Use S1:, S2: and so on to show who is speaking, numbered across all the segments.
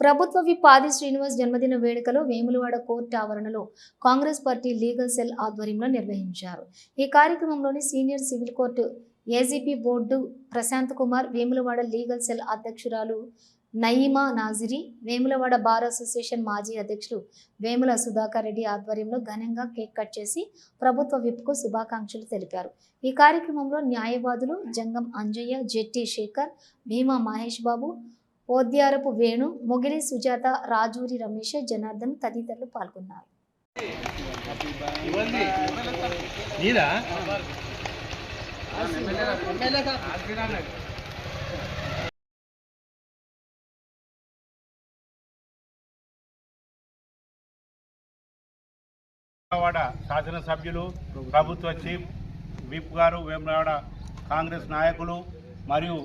S1: ప్రభుత్వ విప్ ఆది శ్రీనివాస్ జన్మదిన వేడుకలో వేములవాడ కోర్టు ఆవరణలో కాంగ్రెస్ పార్టీ లీగల్ సెల్ ఆధ్వర్యంలో నిర్వహించారు. ఈ కార్యక్రమంలోని senior civil court AGP board Prashant Kumar Vemulawada legal cell అధ్యక్షురాలు నయీమా నాజిరి వేములవాడ బార్ అసోసియేషన్ మాజీ అధ్యక్షులు వేముల సుధాకర్ రెడ్డి ఆధ్వర్యంలో ఘనంగా కేక్ కట్ చేసి ప్రభుత్వ విప్కు శుభాకాంక్షలు తెలిపారు. ఈ కార్యక్రమంలో న్యాయవాదులు జంగం అంజయ్య జెట్టి శేఖర్ భీమా మహేష్ బాబు ఓద్యారపు వేణు మొగిలి సుజాత రాజూరి రమేష్ జనార్దన్ తదితరులు పాల్గొన్నారు.
S2: వేములవాడ శాసనసభ్యులు ప్రభుత్వ చీఫ్ విప్ గారు వేములవాడ కాంగ్రెస్ నాయకులు మరియు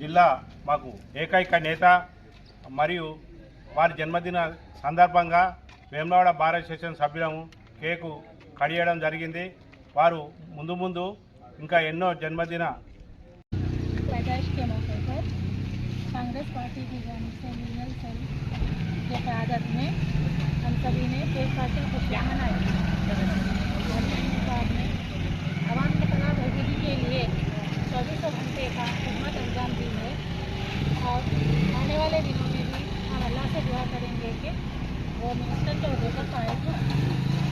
S2: జిల్లా మాకు ఏకైక నేత మరియు వారి జన్మదిన సందర్భంగా వేములవాడ బార్ అసోసియేషన్ సభ్యులము కేకు కడియడం జరిగింది వారు ముందు ముందు ఇంకా ఎన్నో జన్మదిన
S3: पैदाइश के मौके पर कांग्रेस पार्टी की जानिब से लीगल सेल के क्यादत में हम सभी ने केक काटे खुशियाँ घंटे का खदमत अंजाम दी है। और आने वाले दिनों में भी हम अल्लाह से दुआ करेंगे कि वो मिनिस्टर के अहदे पर फायद हो